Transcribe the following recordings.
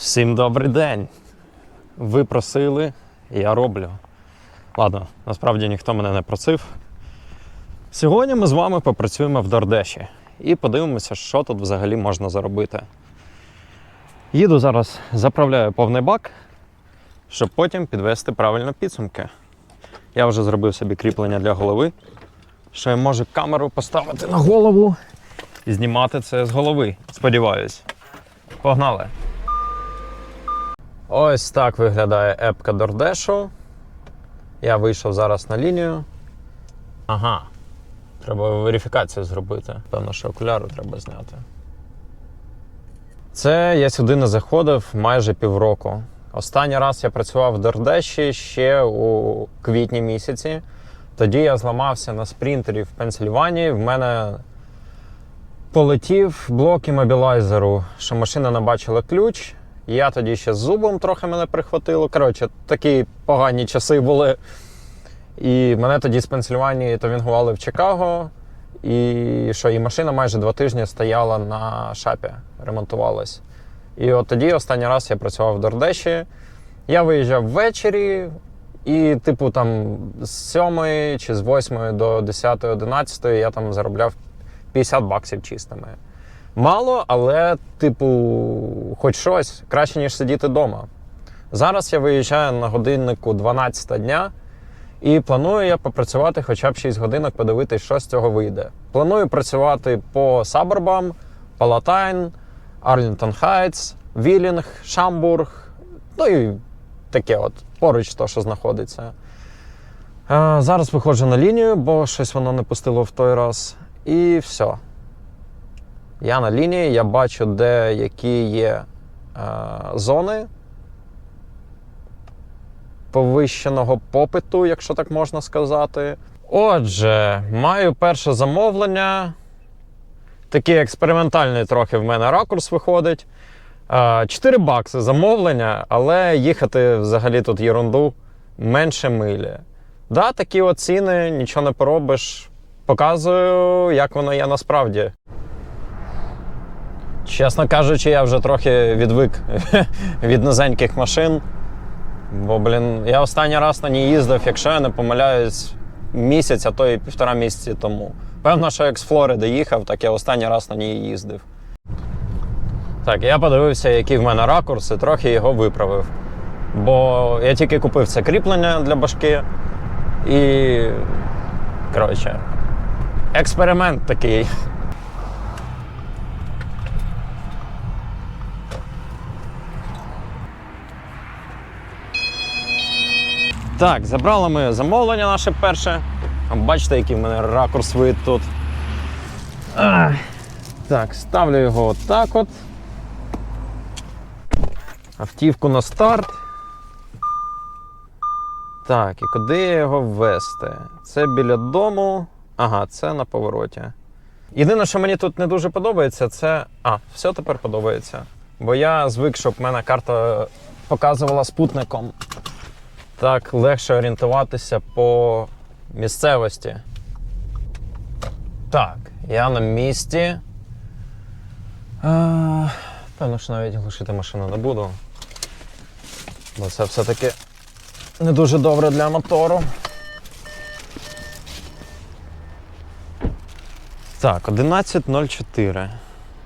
Всім добрий день. Ви просили, я роблю. Ладно, насправді ніхто мене не просив. Сьогодні ми з вами попрацюємо в Дордеші і подивимося, що тут взагалі можна заробити. Їду зараз, заправляю повний бак, щоб потім підвести правильно підсумки. Я вже зробив собі кріплення для голови, що я можу камеру поставити на голову і знімати це з голови. Сподіваюсь. Погнали! Ось так виглядає епка Дордешу. Я вийшов зараз на лінію. Ага. Треба верифікацію зробити. Певно, що окуляри треба зняти. Це я сюди не заходив майже півроку. Останній раз я працював в Дордеші ще у квітні місяці. Тоді я зламався на спринтері в Пенсильванії. В мене полетів блок імобілайзеру, що машина не бачила ключ. Я тоді ще з зубом трохи мене прихватило. Коротше, такі погані часи були. І мене тоді з Пенсильванії тавінгували в Чикаго. І що, і машина майже два тижні стояла на шапі, ремонтувалась. І от тоді останній раз я працював в Дордеші. Я виїжджав ввечері, і, типу, там з 7 чи з 8 до 10, 11 я там заробляв 50 баксів чистими. Мало, але, типу, хоч щось краще, ніж сидіти вдома. Зараз я виїжджаю на годиннику 12 дня. І планую я попрацювати хоча б 6 годинок, подивитись, що з цього вийде. Планую працювати по саборбам, Палатайн, Арлінтон Хайтс, Вілінг, Шамбург, ну і таке от поруч то, що знаходиться. Е, зараз виходжу на лінію, бо щось воно не пустило в той раз. І все. Я на лінії, я бачу, де які є е, зони повищеного попиту, якщо так можна сказати. Отже, маю перше замовлення. Такий експериментальний трохи в мене ракурс виходить. Е, 4 бакси замовлення, але їхати взагалі тут єрунду менше милі. Да, такі от ціни, нічого не поробиш. Показую, як воно є насправді. Чесно кажучи, я вже трохи відвик від низеньких машин. Бо, блін, я останній раз на ній їздив, якщо я не помиляюсь, місяць, а то і півтора місяці тому. Певно, що як з Флориди їхав, так я останній раз на ній їздив. Так, я подивився, який в мене ракурс, і трохи його виправив. Бо я тільки купив це кріплення для башки. І. Коротше, експеримент такий. Так, забрали ми замовлення наше перше. Бачите, який в мене ракурс вид тут. Так, ставлю його отак от. Автівку на старт. Так, і куди його ввести? Це біля дому. Ага, це на повороті. Єдине, що мені тут не дуже подобається, це. А, все тепер подобається. Бо я звик, щоб мене карта показувала спутником. Так легше орієнтуватися по місцевості. Так, я на місці. А, певно, що навіть глушити машину не буду. Бо це все-таки не дуже добре для мотору. Так, 11.04.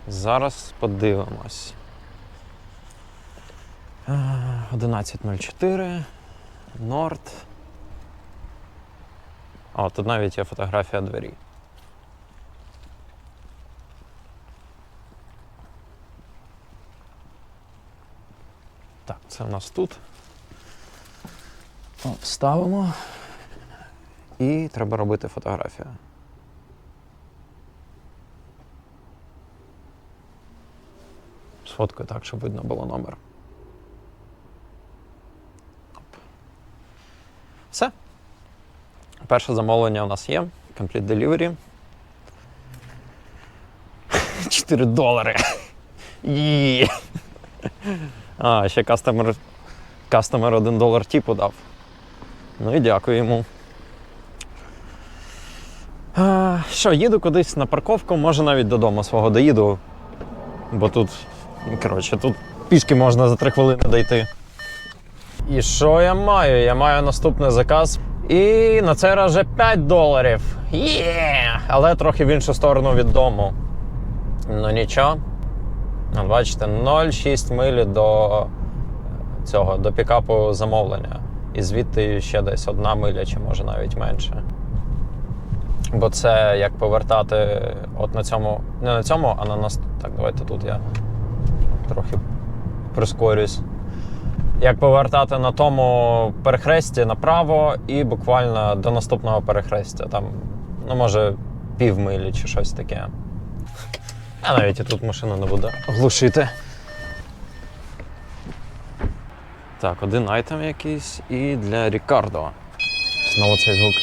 Зараз подивимось. 11.04. Норд. О, тут навіть є фотографія двері. Так, це в нас тут. О, Ставимо. І треба робити фотографію. Сфоткаю так, щоб видно було номер. Все. Перше замовлення у нас є. Complete Delivery. 4 долари. А, ще кастомер, кастомер 1 долар типу дав. Ну і дякую йому. А, що, їду кудись на парковку, може навіть додому свого доїду. Бо тут, коротше, тут пішки можна за 3 хвилини дойти. І що я маю? Я маю наступний заказ. І на цей раз вже 5 доларів. Є! Але трохи в іншу сторону від дому. Ну нічого. Бачите, 0,6 милі до цього, до пікапу замовлення. І звідти ще десь одна миля, чи може навіть менше. Бо це як повертати от на цьому, не на цьому, а на нас. Так, давайте тут я трохи прискорюсь. Як повертати на тому перехресті направо і буквально до наступного перехрестя. Там, ну, може, півмилі чи щось таке. А навіть і тут машина не буде глушити. Так, один айтем якийсь і для Рікардо. Знову цей звук.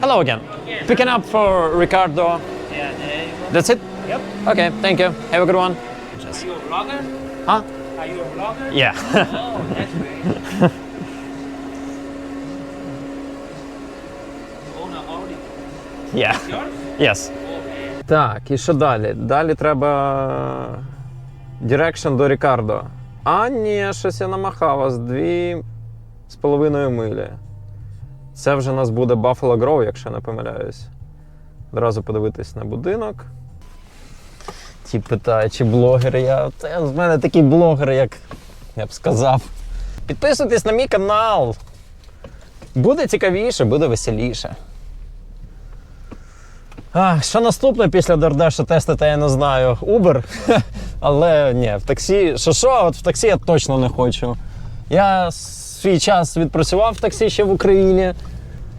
Hello again. Picking up for Ricardo. Yeah, That's it? Yep. Okay, thank you. Have a good one. Are you a vlogger? Huh? Are you a vlogger? Yeah. Oh, that's great. own a Audi. yeah. Yours? Yes. Okay. Так, і що далі? Далі треба Direction до Рікардо. А ні, щось я намахав аж дві з половиною милі. Це вже у нас буде Buffalo Grove, якщо не помиляюсь. Одразу подивитись на будинок. Ті питають, чи блогер я. Це з мене такий блогер, як я б сказав. Підписуйтесь на мій канал. Буде цікавіше, буде веселіше. А, що наступне після Дордеша тестити, я не знаю. Uber. Але ні, в таксі. Що що, от в таксі я точно не хочу. Я свій час відпрацював в таксі ще в Україні,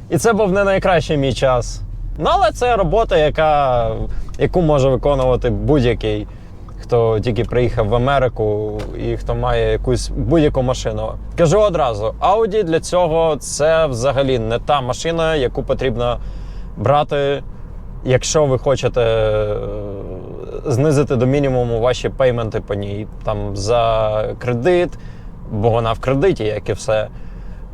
і це був не найкращий мій час. Ну, але це робота, яка, яку може виконувати будь-який, хто тільки приїхав в Америку і хто має якусь будь-яку машину. Кажу одразу: Audi для цього це взагалі не та машина, яку потрібно брати якщо ви хочете е, знизити до мінімуму ваші пейменти по ній, там за кредит, бо вона в кредиті, як і все,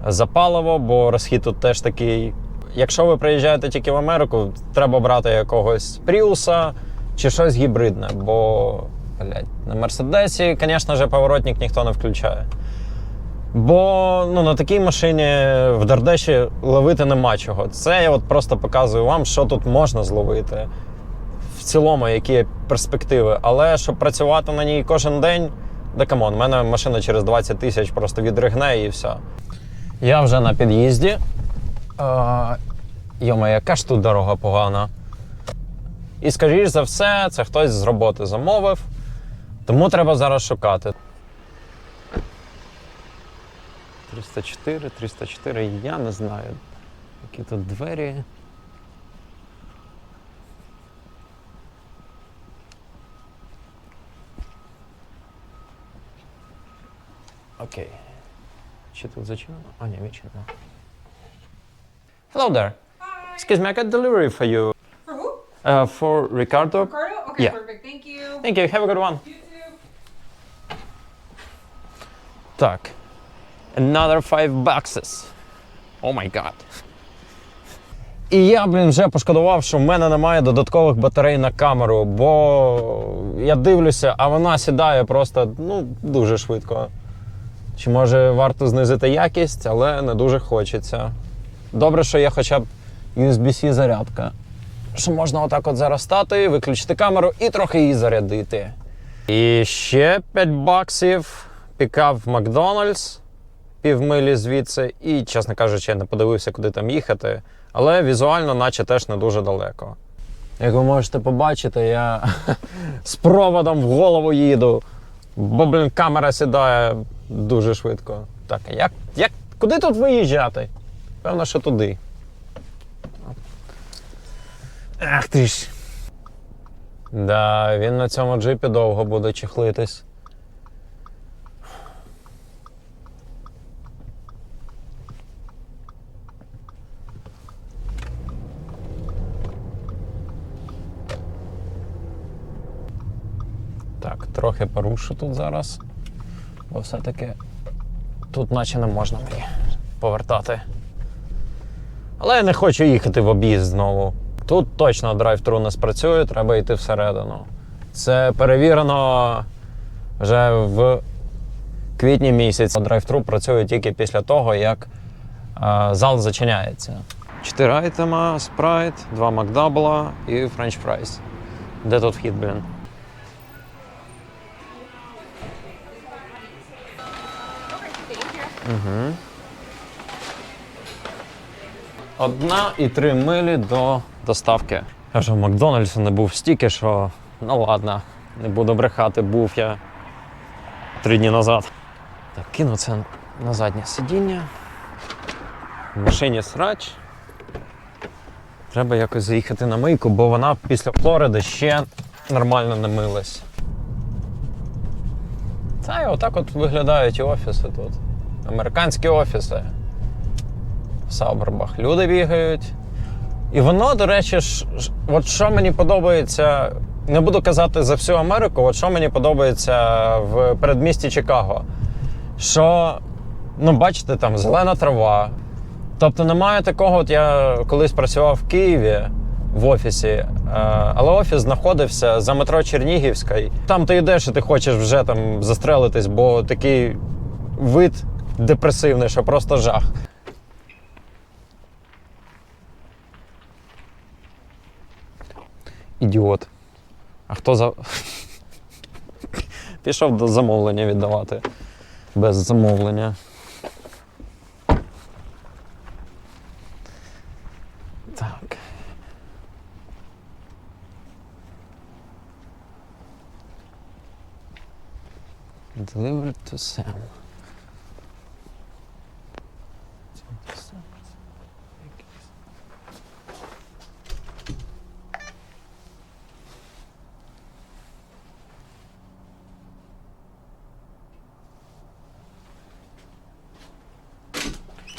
за паливо, бо розхід тут теж такий. Якщо ви приїжджаєте тільки в Америку, треба брати якогось Пріуса чи щось гібридне, бо блядь, на Мерседесі, звісно ж, поворотник ніхто не включає. Бо ну, на такій машині в Дардеші ловити нема чого. Це я от просто показую вам, що тут можна зловити. В цілому, які є перспективи. Але щоб працювати на ній кожен день, да камон, в мене машина через 20 тисяч просто відригне і все. Я вже на під'їзді. Йома, яка ж тут дорога погана. І, скоріш за все, це хтось з роботи замовив. Тому треба зараз шукати. 304, 304, я не знаю, які тут двері. Окей. Чи тут зачинено? А, ні, відчинено. Hello there. Hi. Excuse me, I got delivery for you. For who? Uh, for Ricardo. Ricardo? Okay, Yeah. perfect. Thank you. Thank you, have a good one. You too. Так. Another five boxes. Oh my god. І я, блін, вже пошкодував, що в мене немає додаткових батарей на камеру, бо я дивлюся, а вона сідає просто ну, дуже швидко. Чи може варто знизити якість, але не дуже хочеться. Добре, що є хоча б USB-C зарядка. Що можна отак от зараз стати, виключити камеру і трохи її зарядити. І ще 5 баксів. Пікап в Макдональдс півмилі звідси, і, чесно кажучи, я не подивився, куди там їхати. Але візуально, наче теж не дуже далеко. Як ви можете побачити, я з проводом в голову їду, бо, блін, камера сідає дуже швидко. Так, як, як, куди тут виїжджати? Певно, що туди. Ах ти ж. Да, він на цьому джипі довго буде чехлитись. Так, трохи порушу тут зараз. Бо все-таки тут наче не можна мені повертати. Але я не хочу їхати в об'їзд знову. Тут точно драйв-тру не спрацює, треба йти всередину. Це перевірено Вже в квітні місяці драйв-тру працює тільки після того, як е, зал зачиняється. Чотири айтема, спрайт, два макдабла і френч фрайс. Де тут вхід, блін? Угу. Одна і три милі до доставки. Я вже в Макдональдсі не був стільки, що ну ладно, не буду брехати, був я три дні назад. Так, кину це на заднє сидіння. В машині срач. Треба якось заїхати на мийку, бо вона після Флориди ще нормально не милась. Та і отак от виглядають і офіси тут. Американські офіси. В Сабербах. Люди бігають. І воно, до речі, ж- от що мені подобається, не буду казати за всю Америку, от що мені подобається в передмісті Чикаго. Що, ну, бачите, там зелена трава. Тобто немає такого, от я колись працював в Києві в офісі, е, але офіс знаходився за метро Чернігівська. Там ти йдеш і ти хочеш вже там застрелитись, бо такий вид депресивний, що просто жах. Ідіот. А хто за. Пішов до замовлення віддавати. Без замовлення. Так. Delivered to Sam.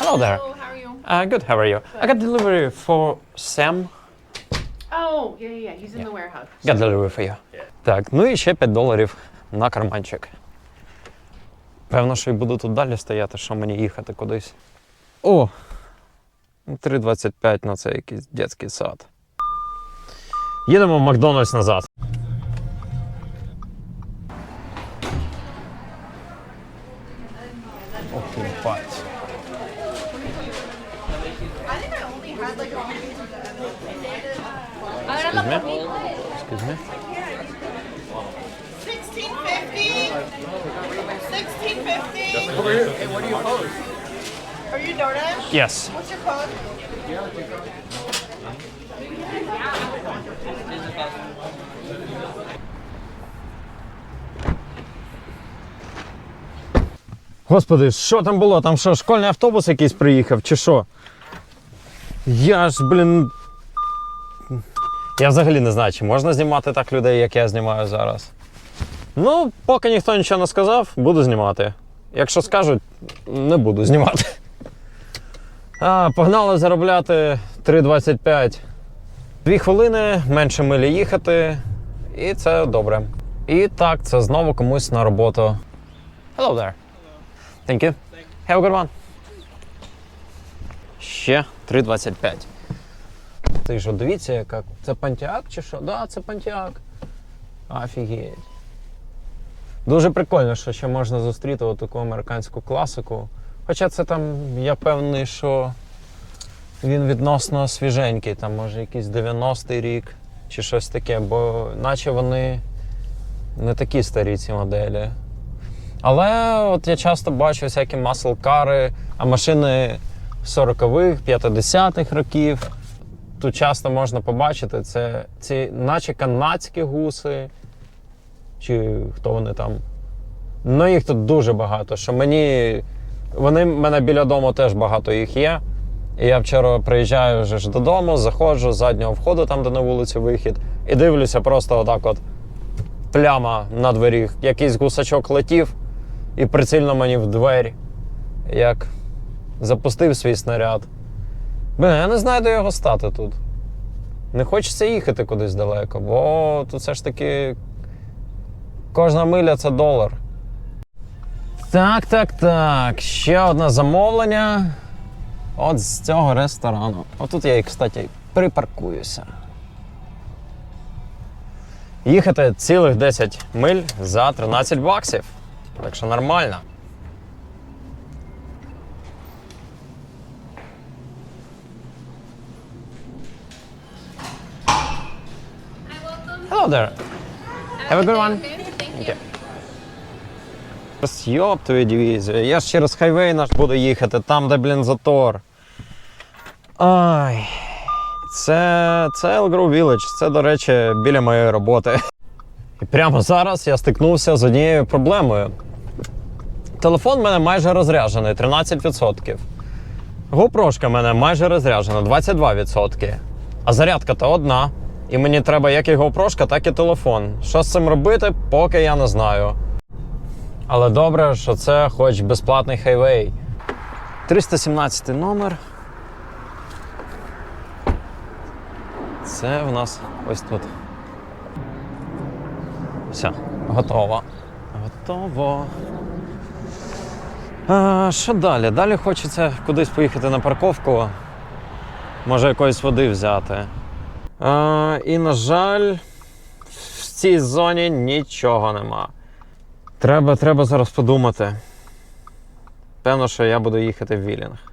Hello there. Hello, how are you? Uh, good. How are you? I got delivery for Sam. Oh, yeah, yeah, yeah. He's in the warehouse. Got delivery for you. Так, ну і ще 5 доларів на карманчик. Певно, що і буду тут далі стояти, що мені їхати кудись. О! 3,25 на це якийсь дитячий сад. Їдемо в Макдональдс назад. Ох, бать. Excuse me? Excuse me? 1650. 1650. Over here. Hey, what do you code? Are you DoorDash? Yes. What's your code? Господи, що там було? Там що, школьний автобус якийсь приїхав, чи що? Я ж, блін. Я взагалі не знаю, чи можна знімати так людей, як я знімаю зараз. Ну, поки ніхто нічого не сказав, буду знімати. Якщо скажуть, не буду знімати. А, погнали заробляти 3,25. Дві хвилини, менше милі їхати, і це добре. І так, це знову комусь на роботу. Hello there. Thank you. Have a good one. Ще 3,25. Ти що, дивіться, яка. Це Пантіак чи що? Да, це Пантіак. Офігеть. Дуже прикольно, що ще можна зустріти таку американську класику. Хоча це там, я певний, що він відносно свіженький, там може якийсь 90-й рік чи щось таке, бо наче вони не такі старі ці моделі. Але от я часто бачу всякі маслкари, а машини 40-х, 50-х років. Тут часто можна побачити це ці, наче канадські гуси, чи хто вони там. Ну, їх тут дуже багато. Що мені. Вони в мене біля дому теж багато їх є. І я вчора приїжджаю вже ж додому, заходжу з заднього входу, там, де на вулиці вихід, і дивлюся просто отак от пляма на двері. Якийсь гусачок летів і прицільно мені в двері, як запустив свій снаряд. Блін, я не знаю, де його стати тут. Не хочеться їхати кудись далеко, бо тут все ж таки кожна миля це долар. Так, так, так. Ще одне замовлення. От з цього ресторану. Отут я кстати, припаркуюся. Їхати цілих 10 миль за 13 баксів. Так що нормально. Hello there. Have a good one. Okay. Йоп твою дивізію. Я ж через хайвей наш буду їхати, там, де, блін, затор. Ай. Це, це Elgrove Village, це, до речі, біля моєї роботи. І прямо зараз я стикнувся з однією проблемою. Телефон в мене майже розряджений 13%. GoPro в мене майже розряджена 22%. А зарядка то одна. І мені треба як і GoPro, так і телефон. Що з цим робити, поки я не знаю. Але добре, що це хоч безплатний хайвей. 317 номер. Це в нас ось тут. Все, готово. Готово. А, що далі? Далі хочеться кудись поїхати на парковку. Може, якоїсь води взяти. А, і, на жаль, в цій зоні нічого нема. Треба, треба зараз подумати. Певно, що я буду їхати в Вілінг.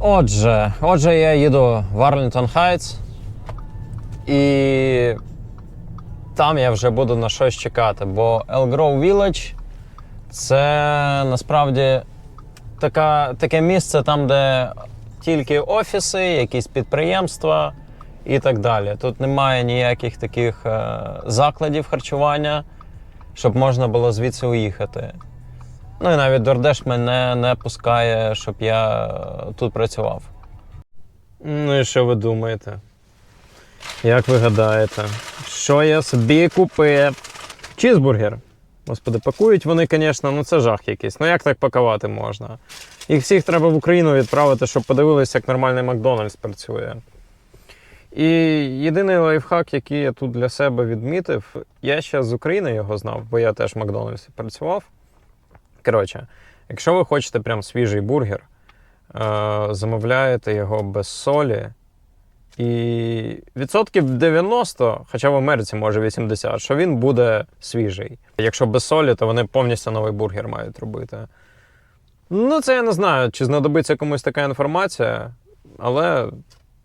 Отже, отже, я їду в Арлінтон Хайтс. І там я вже буду на щось чекати, бо Elk Village це насправді така, таке місце, там, де тільки офіси, якісь підприємства і так далі. Тут немає ніяких таких е, закладів харчування, щоб можна було звідси уїхати. Ну і навіть Дордеш мене не пускає, щоб я е, тут працював. Ну і що ви думаєте? Як ви гадаєте, що я собі купив? Чізбургер. Господи, пакують вони, звісно, ну це жах якийсь. Ну як так пакувати можна? Їх всіх треба в Україну відправити, щоб подивилися, як нормальний Макдональдс працює. І єдиний лайфхак, який я тут для себе відмітив, я ще з України його знав, бо я теж в Макдональдсі працював. Коротше, якщо ви хочете прям свіжий бургер, е, замовляєте його без солі. І відсотків 90, хоча в Америці може 80, що він буде свіжий. Якщо без солі, то вони повністю новий бургер мають робити. Ну, це я не знаю, чи знадобиться комусь така інформація, але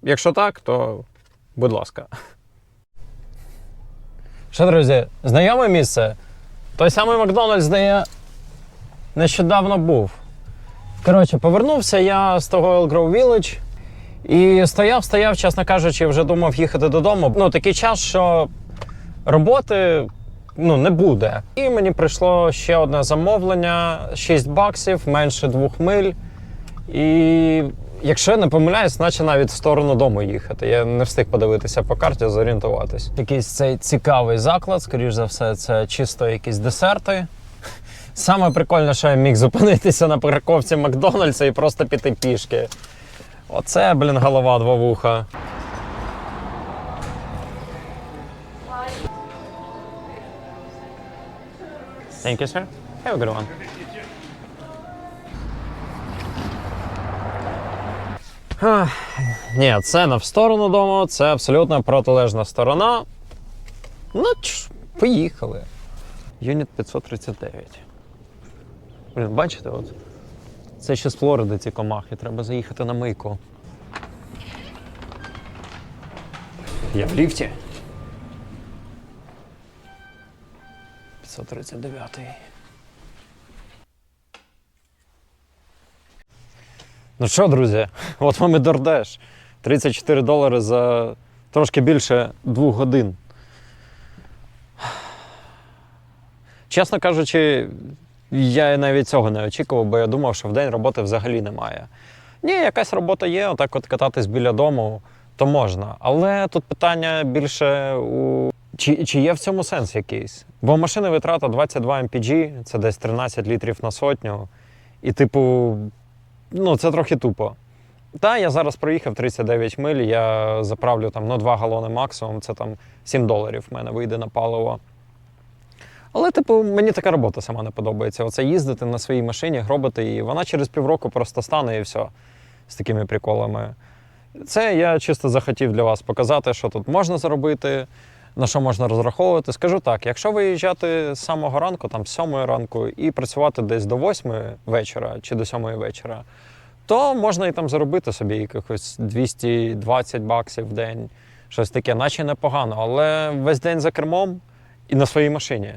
якщо так, то будь ласка. Що, друзі, знайоме місце? Той самий Макдональдс, де я нещодавно був. Коротше, повернувся я з того Elk Grove Village. І стояв, стояв, чесно кажучи, вже думав їхати додому. Ну, такий час, що роботи ну, не буде. І мені прийшло ще одне замовлення: 6 баксів, менше 2 миль. І якщо я не помиляюсь, наче навіть в сторону дому їхати. Я не встиг подивитися по карті, зорієнтуватись. Якийсь цей цікавий заклад, скоріш за все, це чисто якісь десерти. Саме прикольне, що я міг зупинитися на парковці Макдональдса і просто піти пішки. Оце, блін, голова два вуха. Thank you. Have a good one. Ах, Ні, це не в сторону дому, це абсолютно протилежна сторона. Ну, ч, поїхали. Юніт 539. Блін, бачите, от. Це ще з Флориди ці комахи, треба заїхати на мийку. Я в ліфті. 539. Ну що, друзі, от вам і Дордеш. 34 долари за трошки більше двох годин. Чесно кажучи, я навіть цього не очікував, бо я думав, що в день роботи взагалі немає. Ні, якась робота є, отак от кататись біля дому, то можна. Але тут питання більше у чи, чи є в цьому сенс якийсь? Бо машини витрата 22 MPG, це десь 13 літрів на сотню. І, типу, ну, це трохи тупо. Та, я зараз проїхав 39 миль, я заправлю там ну, 2 галони максимум, це там 7 доларів в мене вийде на паливо. Але, типу, мені така робота сама не подобається. Оце їздити на своїй машині, гробити її. Вона через півроку просто стане і все з такими приколами. Це я чисто захотів для вас показати, що тут можна заробити. На що можна розраховувати. Скажу так: якщо виїжджати з самого ранку, там з 7 ранку, і працювати десь до 8 вечора чи до 7 вечора, то можна і там заробити собі якихось 220 баксів в день, щось таке, наче непогано, але весь день за кермом і на своїй машині.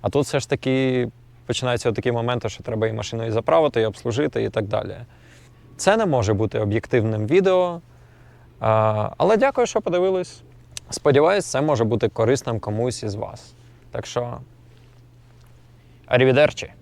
А тут все ж таки починаються такі моменти, що треба і машину і заправити, і обслужити, і так далі. Це не може бути об'єктивним відео. Але дякую, що подивились. Сподіваюсь, це може бути корисним комусь із вас. Так що, арівідерчі!